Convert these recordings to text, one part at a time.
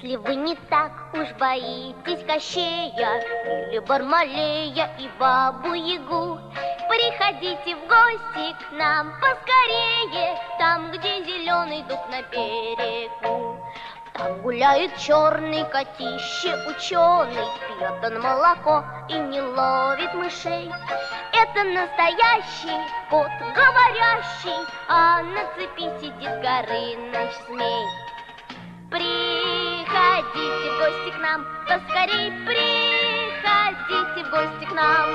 Если вы не так уж боитесь Кощея Или Бармалея и Бабу-Ягу Приходите в гости к нам поскорее Там, где зеленый дуб на берегу. Там гуляет черный котище ученый Пьет он молоко и не ловит мышей. Это настоящий кот говорящий А на цепи сидит Горыныч змей нам, поскорей приходите в гости к нам.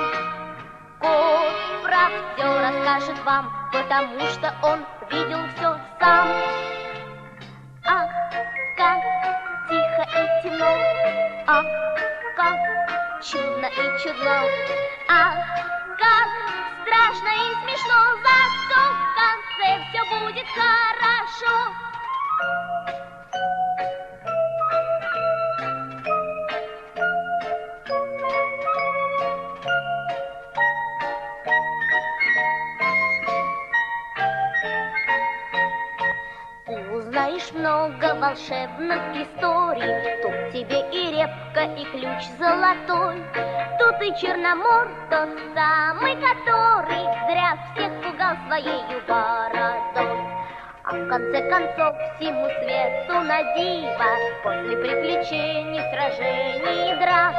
Кот про все расскажет вам, потому что он видел все сам. Ах, как тихо и темно, ах, как чудно и чудно, ах, как страшно и смешно, зато в конце все будет хорошо. Ты узнаешь много волшебных историй. Тут тебе и репка, и ключ золотой. Тут и черномор, тот самый, который Зря всех пугал своей бородой. А в конце концов всему свету на диво После приключений, сражений и драк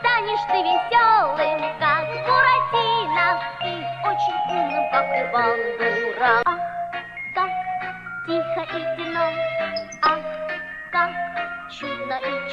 Станешь ты веселым, как Буратино И очень умным, как Иван Дурак тихо и темно, ах, как чудно и